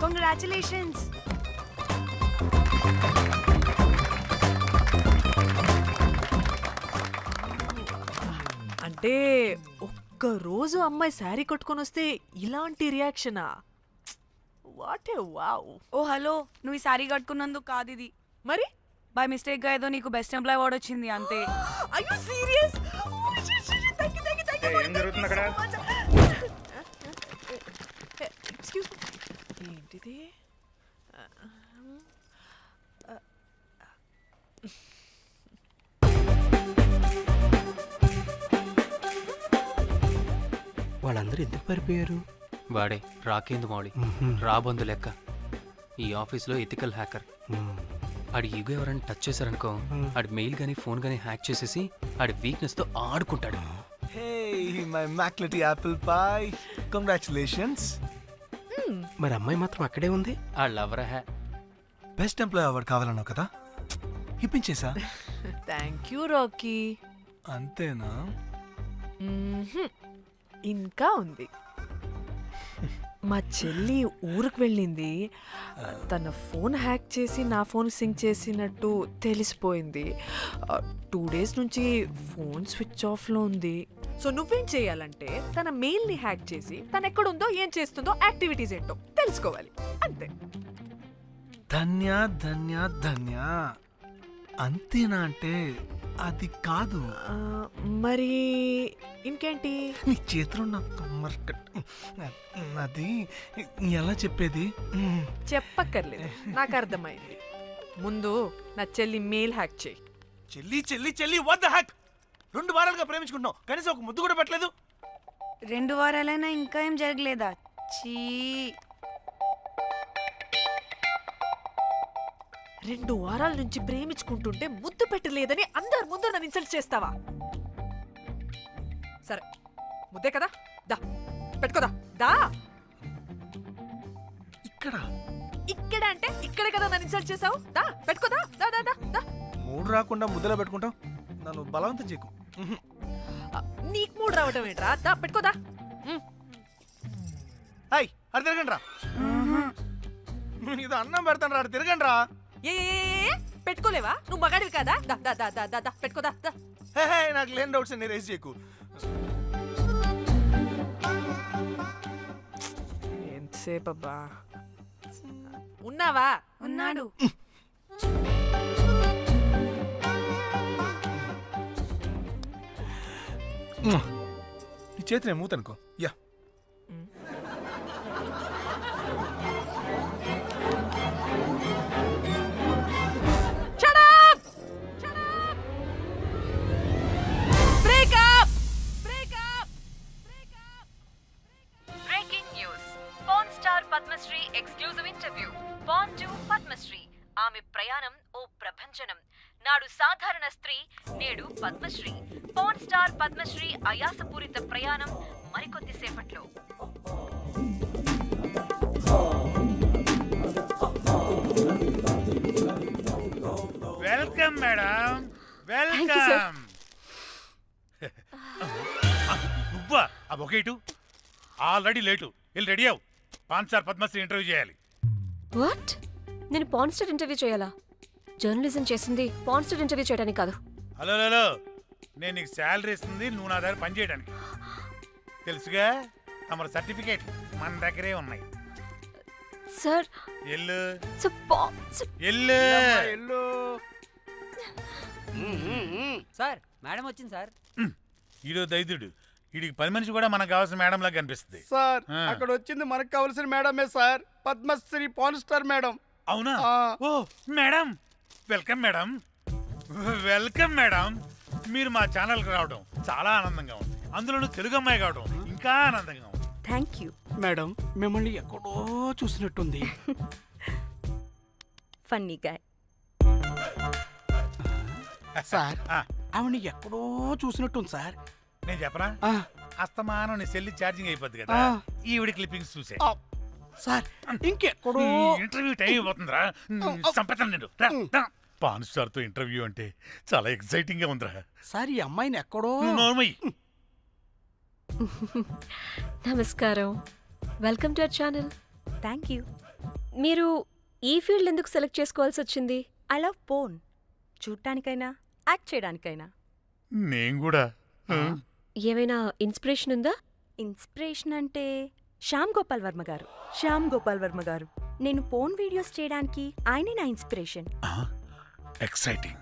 Congratulations అంటే ఒక్క రోజు అమ్మాయి శారీ కట్టుకొని వస్తే ఇలాంటి రియాక్షనా? What a wow. Oh hello. నువ్వు ఈ సారీ కట్టుకున్నందుకు కాదు ఇది. మరి? బై మిస్టేక్గా ఏదో నీకు బెస్ట్ ఎంప్లాయ్ అవార్డ్ వచ్చింది అంతే. అయ్యో సీరియస్ ఏం జరుగుతుంది అక్కడ? ఏంటిది వాళ్ళందరూ ఎందుకు పారిపోయారు? వాడే రాకేందు మౌళి. రాబందు లెక్క. ఈ ఆఫీస్లో ఎథికల్ హ్యాకర్. ఆడి ఈగో ఎవరైనా టచ్ చేశారనుకో ఆడి మెయిల్ కానీ ఫోన్ కానీ హ్యాక్ చేసేసి ఆడి వీక్నెస్తో ఆడుకుంటాడు. Hey, my Maclity apple pie. Congratulations. మరి అమ్మాయి మాత్రం అక్కడే ఉంది? ఆ లవర్ హ్యా బెస్ట్ ఎంప్లాయ్ అవార్డ్ కావాలన్నావు కదా? ఇప్పించేసా? థ్యాంక్ యూ రాకీ అంతేనా? ఇంకా ఉంది. మా చెల్లి ఊరికి వెళ్ళింది. తన ఫోన్ హ్యాక్ చేసి నా ఫోన్ సింక్ చేసినట్టు తెలిసిపోయింది. టూ డేస్ నుంచి ఫోన్ స్విచ్ ఆఫ్లో ఉంది. సో నువ్వేం చేయాలంటే తన మెయిల్ని హ్యాక్ చేసి తను ఎక్కడుందో ఏం చేస్తుందో యాక్టివిటీస్ ఏంటో తెలుసుకోవాలి. అంతే. ధన్య ధన్య ధన్య. అంతేనా అంటే అది కాదు. ఆ, మరి ఇంకేంటి? నీ చేతిలో నా కమ్మర్ కట్- అది ఎలా చెప్పేది? చెప్పక్కర్లేదు. నాకు అర్థమైంది. ముందు నా చెల్లి మెయిల్ హ్యాక్ చేయి. చెల్లి చెల్లి చెల్లి వద్ద హ్యాక్ రెండు వారాలుగా ప్రేమించుకుంటున్నావు. కనీసం ఒక ముద్దు కూడా పెట్టలేదు. రెండు వారాలైనా ఇంకా ఏం జరగలేదా? చీ. రెండు వారాల నుంచి ప్రేమించుకుంటుంటే ముద్దు పెట్టలేదని అందరు ముందు నన్ను ఇన్సల్ట్ చేస్తావా? సరే ముద్దే కదా? దా పెట్టుకోదా దా. ఇక్కడ? ఇక్కడ అంటే ఇక్కడే కదా నన్ను ఇన్సల్ట్ చేసావు? దా పెట్టుకోదా దా దా దా దా. మూడు రాకుండా ముద్దలో పెట్టుకుంటావు? నన్ను బలవంతం చేయకు. నీకు మూడు రావటం ఏంట్రా? దా పెట్టుకోదా. హాయ్ అది తిరగండి రా ఇది అన్నం పెడతాను రా తిరగండి రా ఏ ఏ, ఏ, ఏ, పెట్టుకోలేవా? నువ్వు మగాడివి కదా? దా దా దా దా దా దా పెట్టుకోదా దా హే హే నాకు లేని డౌట్స్ అన్ని రేస్ చేయకు. ఎంతసేపు అబ్బా ఉన్నావా? ఉన్నాడు. నీ చేతిని మూతనుకో. నువ్వా? ఆ బొకేటు ఆల్రెడీ లేటు. వెళ్ళి రెడీ అవు పాన్ స్టార్ పద్మశ్రీ ఇంటర్వ్యూ చేయాలి. వాట్? నేను పాన్స్టర్ ఇంటర్వ్యూ చేయాలా? జర్నలిజం చేసింది పాన్స్టర్ ఇంటర్వ్యూ చేయడానికి కాదు. హలో హలో నేను నీకు శాలరీ ఇస్తుంది నువ్వు నా దగ్గర పని చేయడానికి. తెలుసుగా? తమర సర్టిఫికేట్ మన దగ్గరే ఉన్నాయి. సార్. ఎల్లు. ఎల్లు. ఎల్లు. సార్ మేడం వచ్చింది సార్. ఈడో దైదుడు వీడికి పని మనిషి కూడా మనకు కావాల్సిన మేడం లాగా కనిపిస్తుంది సార్. అక్కడ వచ్చింది మనకు కావలసిన మేడమే sir. Padmashri pan star madam. అవునా? ఆ. ఓ madam. Welcome madam. Welcome madam. మీరు మా ఛానల్కి రావడం చాలా ఆనందంగా ఉంది. అందులోనూ తెలుగు అమ్మాయి కావడం ఇంకా ఆనందంగా ఉంది. Thank you. మేడం మిమ్మల్ని ఎక్కడో చూసినట్టుంది. ఫన్నీ గాయ్ సార్ ఆవిడ ఎక్కడో చూసినట్టుంది సార్. నేను చెప్పనా? ఆ, అస్తమానం నీ సెల్లి ఛార్జింగ్ అయిపోద్ది కదా. ఈవిడ క్లిప్పింగ్స్ చూసే. సార్ ఇంకెక్కడో ఇంటర్వ్యూ టైం అయిపోతుందిరా. చంపేతాను నేను. పాన్ స్టార్తో ఇంటర్వ్యూ అంటే చాలా ఎక్సైటింగ్గా ఉందిరా. సార్ ఈ అమ్మాయిని ఎక్కడో నోర్మయ్యి నమస్కారం. Welcome to our channel. Thank you. మీరు ఈ ఫీల్డ్ ఎందుకు సెలెక్ట్ చేసుకోవాల్సి వచ్చింది? ఐ లవ్ పోన్ చూడటానికైనా యాక్ట్ చేయడానికైనా? నేను కూడా. ఏమైనా ఇన్స్పిరేషన్ ఉందా? ఇన్స్పిరేషన్ అంటే శ్యామ్ గోపాల్ వర్మ గారు. శ్యామ్ గోపాల్ వర్మ గారు. నేను పోన్ వీడియోస్ చేయడానికి ఆయనే నా ఇన్స్పిరేషన్. ఎక్సైటింగ్.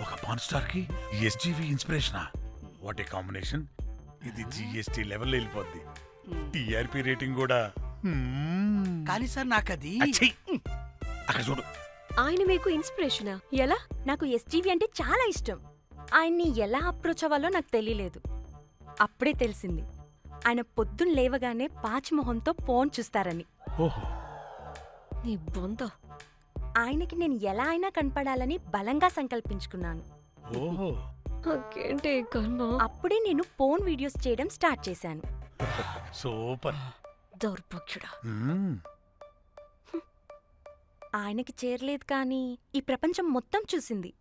ఒక పాన్ స్టార్కి ఎస్జీవి ఇన్స్పిరేషనా? What a combination. ఇది జిఎస్టీ లెవెల్ వెళ్ళిపోద్ది. టిఆర్పి రేటింగ్ కూడా. కానీ సార్ నాకు అది! అక్కడ చూడు. ఆయన మీకు ఇన్స్పిరేషనా ఎలా? నాకు ఎస్జీవి అంటే చాలా ఇష్టం. ఆయన్ని ఎలా అప్రోచ్ అవ్వాలో నాకు తెలియలేదు. అప్పుడే తెలిసింది. ఆయన పొద్దున్న లేవగానే పాచిమొహంతో ఫోన్ చూస్తారని. ఓహో. నీ బొంద ఆయనకి నేను ఎలా అయినా కనపడాలని బలంగా సంకల్పించుకున్నాను. ఓహో. నాకేంటి ఈ కర్మ? అప్పుడే నేను ఫోన్ వీడియోస్ చేయడం స్టార్ట్ చేశాను. సూపర్. దౌర్భాగ్యుడా. మ్మ్. ఆయనకి చేరలేదు కానీ ఈ ప్రపంచం మొత్తం చూసింది.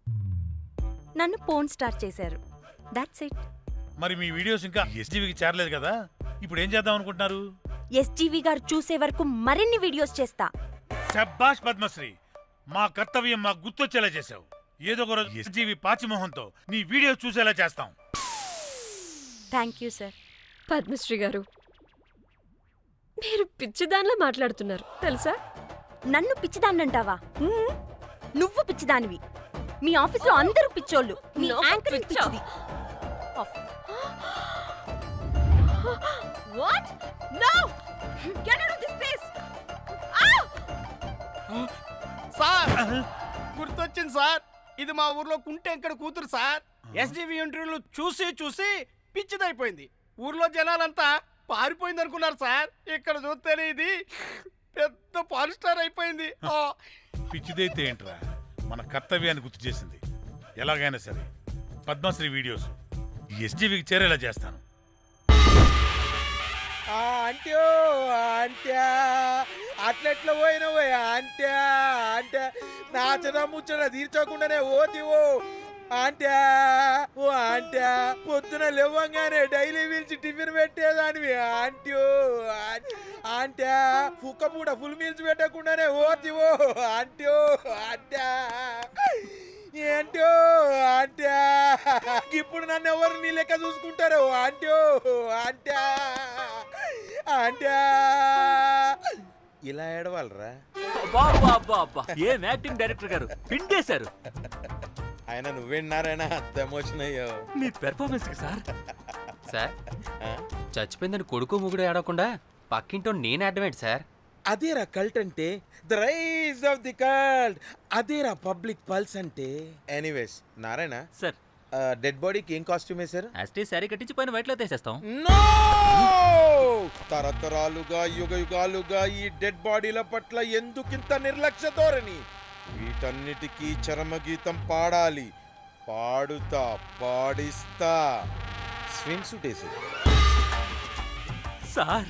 నన్ను ఫోన్ స్టార్ట్ చేశారు. దాట్స్ ఇట్ మరి మీ వీడియోస్ ఇంకా ఎస్జీవికి చేరలేదు కదా? ఇప్పుడు ఏం చేద్దాం అనుకుంటున్నారు? ఎస్జీవి గారు చూసే వరకు మరిన్ని వీడియోస్ చేస్తా. శబ్బాష్ పద్మశ్రీ మా కర్తవ్యం మాకు గుర్తొచ్చేలా చేసావు ఏదో ఒక రోజు ఎస్జీవి పాచిమోహంతో నీ వీడియో చూసేలా చేస్తాం. థ్యాంక్ యూ సార్ పద్మశ్రీ గారు మీరు పిచ్చిదానిలా మాట్లాడుతున్నారు. తెలుసా? నన్ను పిచ్చిదాన్నంటావా? నువ్వు పిచ్చిదానివి. మీ ఆఫీస్లో అందరూ పిచ్చోళ్ళు. మీ నాకు యాంకరింగ్ పిచ్చా? పిచ్చిది. Off. What no get out of this place sir గుర్తొచ్చింది సార్. ఇది మా ఊర్లో కుంటెంకడ కూతురు సార్. ఎస్డివి ఇంటర్వ్యూలు చూసి చూసి పిచ్చిదైపోయింది. ఊర్లో జనాలంతా పారిపోయింది అనుకున్నారు సార్. ఇక్కడ చూస్తేనే ఇది పెద్ద పాన్ స్టార్ అయిపోయింది. ఆ. పిచ్చిదైతే ఏంట్రా? మన కర్తవ్యాన్ని గుర్తు చేసింది. ఎలాగైనా సరే పద్మశ్రీ వీడియోస్ ఎస్జీవికి చేరేలా చేస్తాను. అంట్యో అంట్యా అట్లెట్లా పోయినవో అంట్యా అంటే నాచన ముచ్చట తీర్చకుండానే ఓతివో. అంట్యా ఓ అంట్యా పొద్దున లేవంగానే డైలీ పిలిచి టిఫిన్ పెట్టేదానివి ఆంట్యో అంట్యా కుక్క పూట ఫుల్ మీల్స్ పెట్టకుండానే ఓతివో అంట్యో అంట్యా ఏంటో అంట్యా ఇప్పుడు నన్ను ఎవరు నీ లెక్క చూసుకుంటారు అంట్యో అంట్యా అంట్యా ఇలా ఏడవాలరా? అబ్బా అబ్బా అబ్బా ఏం యాక్టింగ్ డైరెక్టర్ గారు? పిండేశారు. ఆయన నువ్వేనారాయణ అంత ఎమోషన్ అయ్యో. మీ పెర్ఫార్మెన్స్ సార్. సార్? చచ్చిపోయిందని కొడుకు ముగుడు ఏడవకుండా పక్కింటో నేను అడ్డమేంటి సార్? అదేరా కల్ట్ అంటే the rise of the cult. అదేరా పబ్లిక్ పల్స్ అంటే. Anyways Narayana sir. డెడ్ బాడీకి ఏం కాస్ట్యూమ్ వేశారు? యాస్టీ శారీ కట్టించి పైన వైట్లో తీసేస్తాం. నో! తరతరాలుగా యుగ యుగాలుగా ఈ డెడ్ బాడీల పట్ల ఎందుకింత నిర్లక్ష్య ధోరణి? వీటన్నిటికీ చరమగీతం పాడాలి. పాడుతా పాడిస్తా. స్విమ్ సూట్ వేసి సార్!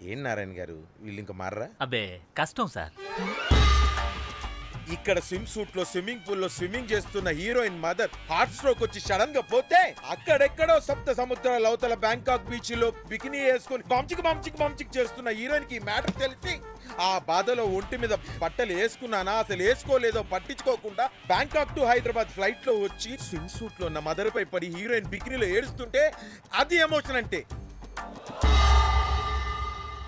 ఏం నారాయణ గారు? వీళ్ళు ఇంకా మారరా? అబ్బే కష్టం సార్. ఇక్కడ స్విమ్ సూట్లో స్విమ్మింగ్ పూల్లో స్విమ్మింగ్ చేస్తున్న హీరోయిన్ మదర్ హార్ట్ స్ట్రోక్ వచ్చి సడన్గా పోతే అక్కడెక్కడో సప్త సముద్రాల అవతల బ్యాంకాక్ బీచ్లో బికినీ వేసుకొని బంచిక్ బంచిక్ బంచిక్ చేస్తున్న హీరోయిన్కి మ్యాటర్ తెలిసి ఆ బాధలో ఒంటి మీద బట్టలు వేసుకున్నానా అసలు వేసుకోలేదో పట్టించుకోకుండా బ్యాంకాక్ టు హైదరాబాద్ ఫ్లైట్లో వచ్చి స్విమ్ సూట్లో ఉన్న మదర్ పై పడి హీరోయిన్ బికినీలో ఏడుస్తుంటే అది ఎమోషన్ అంటే.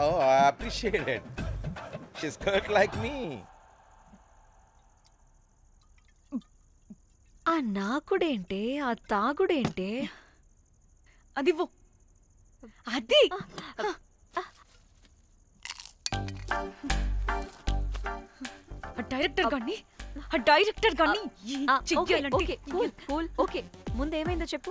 oh I appreciate it she's curt like me ఆ నాకుడేంటే ఆ తాగుడేంటే? అది. అది! ఆ డైరెక్టర్ గాని ఆ డైరెక్టర్ గాని ఓకే చెయ్యాలంటే ఓకే కూల్ కూల్. ఓకే ముందు ఏమైందో చెప్పు.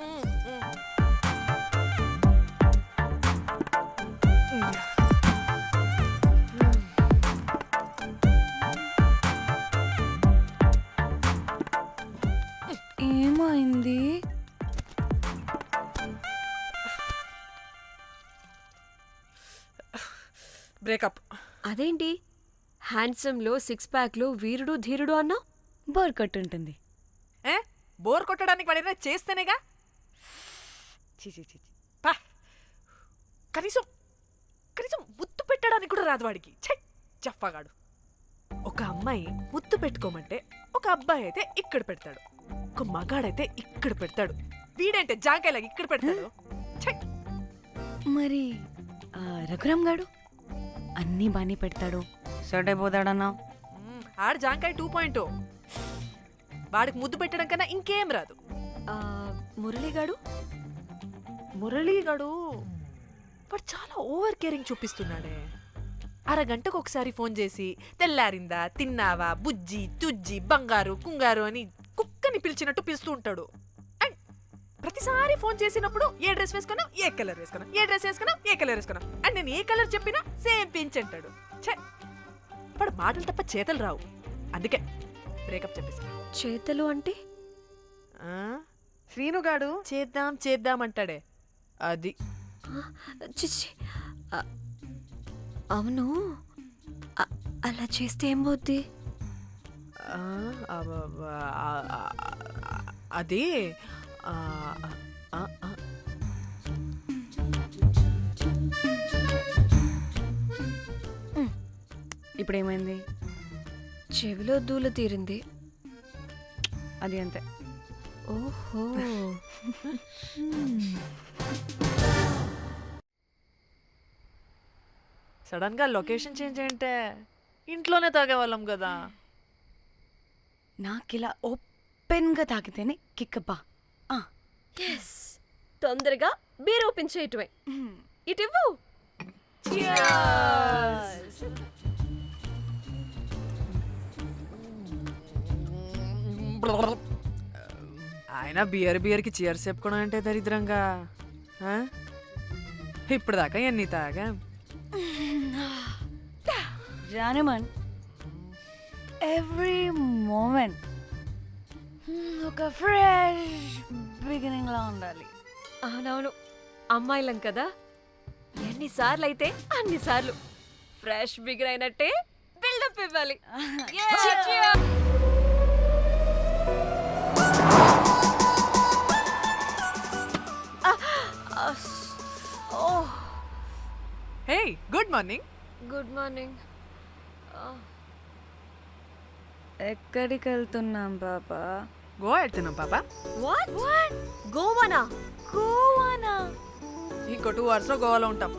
ఏమైంది? బ్రేకప్. అదేంటి? హ్యాండ్సమ్లో సిక్స్ ప్యాక్లో వీరుడు ధీరుడు అన్నా? బోర్ ఉంటుంది ఏ? బోర్ కొట్టడానికి వాడైనా చేస్తేనేగా? చీ చీ చీ చీ. పా. కనీసం కనీసం ముద్దు పెట్టడానికి కూడా రాదు వాడికి. ఛై చెప్పగాడు ఒక అమ్మాయి ముద్దు పెట్టుకోమంటే ఒక అబ్బాయి అయితే ఇక్కడ పెడతాడు. ఒక మగాడైతే ఇక్కడ పెడతాడు. వీడంటే జాంకాయలాగా ఇక్కడ పెడతాడు. మరి ఆ, రఘురామ్ గాడు? అన్నీ బాగానే పెడతాడు. సర్ట్ అయిపోతాడన్నా మ్మ్, ఆడు జాంకాయ టూ పాయింట్ వాడికి ముద్దు పెట్టడం కన్నా ఇంకేం రాదు. ఆ, మురళిగాడు మురళీగాడు వాడు చాలా ఓవర్ కేరింగ్ చూపిస్తున్నాడే. అరగంటకు ఒకసారి ఫోన్ చేసి తెల్లారిందా తిన్నావా బుజ్జి తుజ్జి బంగారు కుంగారు అని కుక్కని పిలిచినట్టు పిలుస్తూ ఉంటాడు. అండ్ ప్రతిసారి ఫోన్ చేసినప్పుడు ఏ డ్రెస్ వేసుకున్నా ఏ కలర్ వేసుకున్నా ఏ డ్రెస్ వేసుకున్నా ఏ కలర్ వేసుకున్నా. అండ్ నేను ఏ కలర్ చెప్పినా సేమ్ పించ్ అంటాడు. ఛే! వాడు మాటలు తప్ప చేతలు రావు. అందుకే బ్రేకప్ చెప్పేసి చేతలు అంటే? ఆ? శ్రీనుగాడు చేద్దాం చేద్దాం అంటాడే. అది. అవును. అలా చేస్తే ఏం పోద్ది అది ఆ, ఆ, ఆ, ఇప్పుడు ఏమైంది చెవిలో దూల తీరింది. అది అంతే. ఓహో. సడన్గా లొకేషన్ చేంజ్ అంటే ఇంట్లోనే తాగేవాళ్ళం కదా. నాకిలా ఓపెన్గా తాకితేనే కిక్కబ్బా. ఎస్ తొందరగా బీర్ ఓపెన్ చేయటమే ఇటు ఇవ్వు ఆయన బియర్ బియర్కి చీర్స్ చెప్పుకోవడం అంటే దరిద్రంగా ఆ? ఇప్పుడు దాకా ఎన్ని తాగా? జానమన్ ఎవ్రీ మూమెంట్ ఒక ఫ్రెష్ బిగినింగ్ లా ఉండాలి. అవునవును. అమ్మాయిలం కదా. ఎన్నిసార్లు అయితే అన్నిసార్లు ఫ్రెష్ బిగిన్ అయినట్టే బిల్డప్ ఇవ్వాలి. Yeah. Hey good morning good morning ఎక్కడికి వెళ్తున్నాం బాబా గోవా వెళ్తున్నాం పాపా. వాట్ వాట్ గోవానా? గోవానా? ఇంకో టూ అవర్స్లో గోవాలో ఉంటాం.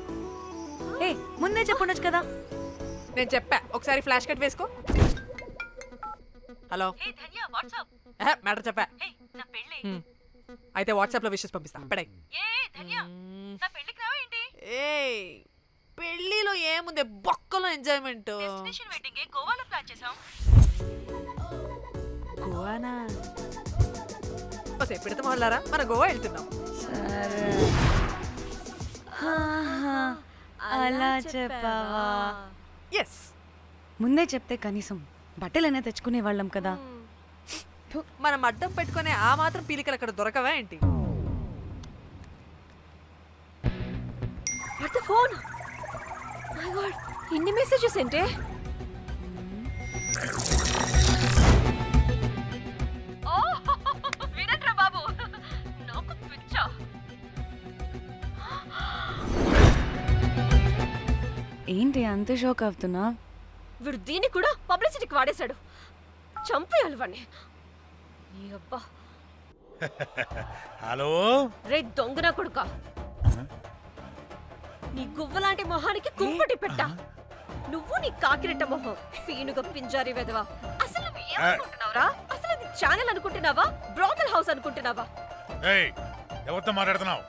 ఏ ముందే చెప్పుండొచ్చు కదా? నేను చెప్పా. ఒకసారి ఫ్లాష్ కట్ వేసుకో. హలో. What's up? మ్యాటర్ చెప్పా. హే నా పెళ్ళి. హ్మ్. అయితే వాట్సాప్లో విషెస్ పంపిస్తా. పడాయి. ఏ ధన్య నా పెళ్ళికి రావా ఏంటి? ఏ పెళ్ళిలో ఏముంది? బొక్కలో ఎంజాయ్మెంట్ డెస్టినేషన్ వెడ్డింగ్ గోవాలో ప్లాన్ చేసాం. గోవానా? సేపు పెడతాం వాళ్ళారా? మన గోవా వెళ్తున్నాం. సరే. అలా చెప్పావా? ఎస్. ముందే చెప్తే కనీసం బట్టలైనా తెచ్చుకునే వాళ్ళం కదా. మనం అడ్డం పెట్టుకునే ఆ మాత్రం పీలికలు అక్కడ దొరకవా ఏంటి? ఫోన్? మై గాడ్ ఇన్ని మెసేజెస్ ఏంటే? ఏంటి అంత షాక్ అవుతున్నా? వీడు దీన్ని కూడా పబ్లిసిటీకి వాడేశాడు. చంపేయాలి వాడిని నీ అబ్బా. హలో? రే దొంగన కొడుక? నీ గువ్వలాంటి మొహానికి కుంపటి పెట్ట. నువ్వు నీ కాకిరెట్ట మొహం పీనుగ పింజారి వెదవా. అసలు ఏమనుకుంటున్నావురా? అసలు ఇది ఛానల్ అనుకుంటున్నావా? బ్రోకల్ హౌస్ అనుకుంటున్నావా? ఏయ్ ఎవరితో మాట్లాడుతున్నావు?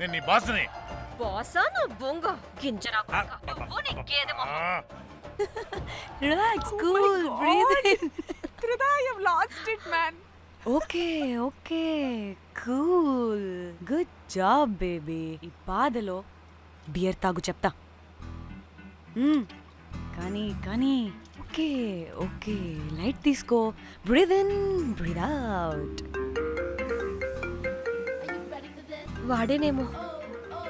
నేను నీ బాస్ని. బాసా నా బొంగ? గింజరా కొడుక? గేదె relax cool breathe lost it man okay okay cool good job baby ఈ బాధలో బియర్ తాగు చెప్తా. మ్మ్. కానీ కానీ ఓకే ఓకే లైట్ తీసుకో. Breathe in breathe out వాడేనేమో.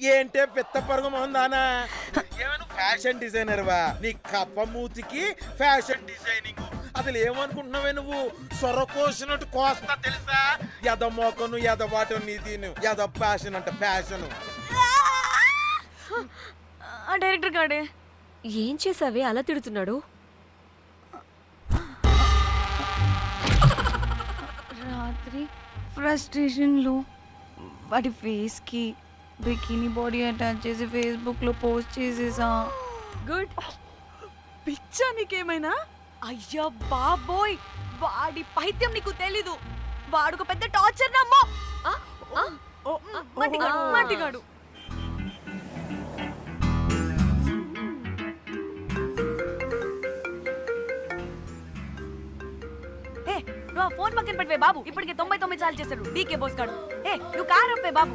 ఏంటే పెద్ద పరుగు మొహందానా ఏమైనా ఫ్యాషన్ డిజైనర్ వా? నీ కప్ప మూతికి ఫ్యాషన్ డిజైనింగ్. అసలు ఏమనుకుంటున్నావే నువ్వు? సొర కోసినట్టు కోస్తా తెలుసా? ఎద మోకను ఎద వాటను నీ దీని. ఎద ఫ్యాషన్ అంట ఫ్యాషన్. ఆ డైరెక్టర్ గాడే. ఏం చేసావే? అలా తిడుతున్నాడు. రాత్రి ఫ్రస్ట్రేషన్లో వాడి ఫేస్కి బికినీ బాడీ అటాచ్ చేసి ఫేస్బుక్లో పోస్ట్ చేసేసా. గుడ్. పిచ్చా నీకేమైనా? అయ్యా బాబోయ్ వాడి పైత్యం నీకు తెలీదు. వాడు పెద్ద టార్చర్ నమ్మో ఏ నువ్వు ఆ ఫోన్ పక్కన పెట్టవే బాబు. ఇప్పటికే తొంభై తొమ్మిది సార్లు చేశాడు. డీకే బోస్ గాడు. ఏ నువ్వు కారు అప్పే బాబు.